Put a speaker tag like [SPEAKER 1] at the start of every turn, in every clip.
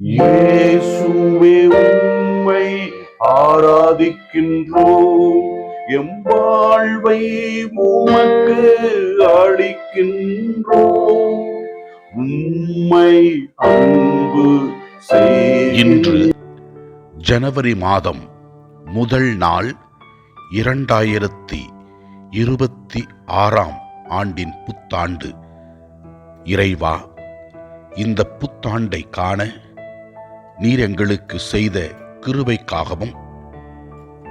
[SPEAKER 1] இயேசுவே உம்மை ஆராதிக்கின்றோம். எம் வாழ்வை உமக்கு அளிக்கின்றோம். உம்மை அன்பு
[SPEAKER 2] இன்று ஜனவரி மாதம் முதல் நாள் இரண்டாயிரத்தி இருபத்தி ஆறாம் ஆண்டின் புத்தாண்டு. இறைவா இந்த புத்தாண்டை காண நீர் எங்களுக்கு செய்த கிருபைக்காகவும்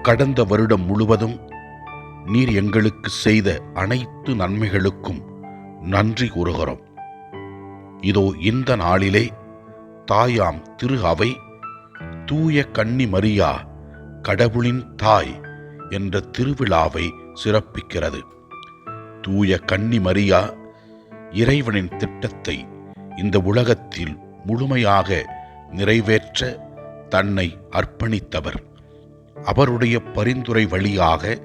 [SPEAKER 2] கடந்த வருடம் முழுவதும் நீர் எங்களுக்கு செய்த அனைத்து நன்மைகளுக்கும் நன்றி கூறுகிறோம். இதோ இந்த நாளிலே தாயாம் திரு அவை தூய கன்னி மரியா கடவுளின் தாய் என்ற திருவிழாவை சிறப்பிக்கிறது. தூய கன்னி மரியா இறைவனின் திட்டத்தை இந்த உலகத்தில் முழுமையாக நிறைவேற்ற தன்னை அர்ப்பணித்தவர். அவருடைய பரிந்துரை வழியாக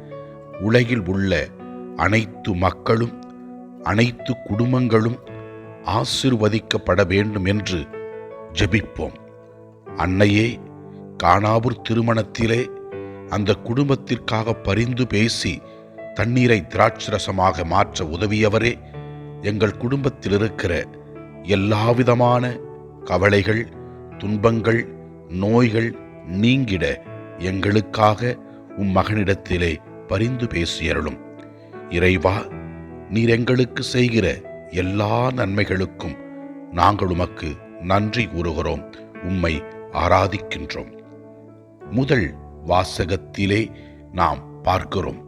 [SPEAKER 2] உலகில் உள்ள அனைத்து மக்களும் அனைத்து குடும்பங்களும் ஆசிர்வதிக்கப்பட வேண்டும் என்று ஜெபிப்போம். அன்னையே காணாவூர் திருமணத்திலே அந்த குடும்பத்திற்காக பரிந்து பேசி தண்ணீரை திராட்சரசமாக மாற்ற உதவியவரே எங்கள் குடும்பத்தில் இருக்கிற எல்லாவிதமான கவலைகள் துன்பங்கள் நோய்கள் நீங்கிட எங்களுக்காக உம் மகனிடத்திலே பரிந்து பேசியருளும். இறைவா நீர் எங்களுக்கு செய்கிற எல்லா நன்மைகளுக்கும் நாங்கள் உமக்கு நன்றி கூறுகிறோம் உம்மை ஆராதிக்கின்றோம். முதல் வாசகத்திலே நாம் பார்க்கிறோம்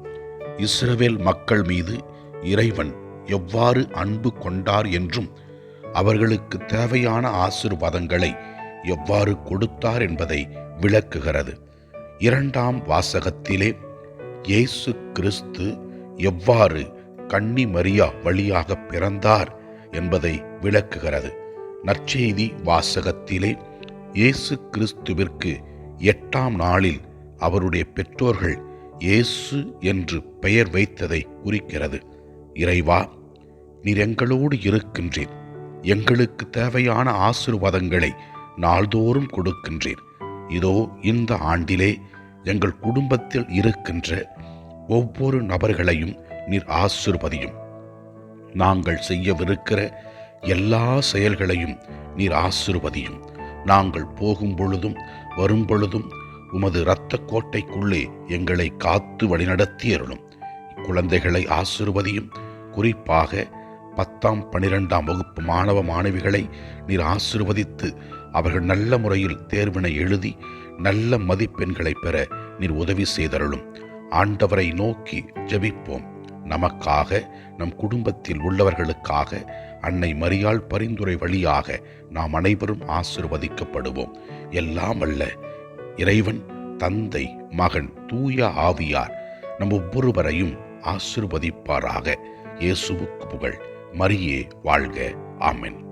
[SPEAKER 2] இஸ்ரவேல் மக்கள் மீது இறைவன் எவ்வாறு அன்பு கொண்டார் என்றும் அவர்களுக்கு தேவையான ஆசிர்வாதங்களை எவ்வாறு கொடுத்தார் என்பதை விளக்குகிறது. இரண்டாம் வாசகத்திலே இயேசு கிறிஸ்து எவ்வாறு கன்னி மரியா வழியாக பிறந்தார் என்பதை விளக்குகிறது. நற்செய்தி வாசகத்திலே இயேசு கிறிஸ்துவிற்கு எட்டாம் நாளில் அவருடைய பெற்றோர்கள் இயேசு என்று பெயர் வைத்ததை குறிக்கிறது. இறைவா நீர் எங்களோடு இருக்கின்றீர். எங்களுக்கு தேவையான ஆசிர்வாதங்களை நாள்தோறும் கொடுக்கின்றீர். இதோ இந்த ஆண்டிலே எங்கள் குடும்பத்தில் இருக்கின்ற ஒவ்வொரு நபர்களையும் நீர் ஆசிர்வதியும். நாங்கள் செய்யவிருக்கிற எல்லா செயல்களையும் நீர் ஆசிர்வதியும். நாங்கள் போகும் பொழுதும் வரும் பொழுதும் உமது இரத்த கோட்டைக்குள்ளே எங்களை காத்து வழிநடத்தி அருளும். குழந்தைகளை ஆசிர்வதியும். குறிப்பாக பத்தாம் பனிரெண்டாம் வகுப்பு மாணவ மாணவிகளை நீர் ஆசிர்வதித்து அவர்கள் நல்ல முறையில் தேர்வினை எழுதி நல்ல மதிப்பெண்களை பெற நீர் உதவி செய்தருளும். ஆண்டவரை நோக்கி ஜெபிப்போம். நமக்காக நம் குடும்பத்தில் உள்ளவர்களுக்காக அன்னை மரியாள் பரிந்துரை வழியாக நாம் அனைவரும் ஆசிர்வதிக்கப்படுவோம். எல்லாம் அல்ல இறைவன் தந்தை மகன் தூய ஆவியார் நம் ஒவ்வொருவரையும் ஆசிர்வதிப்பாராக. இயேசுவுக்கு புகழ். மரியே வாழ்க. ஆமென்.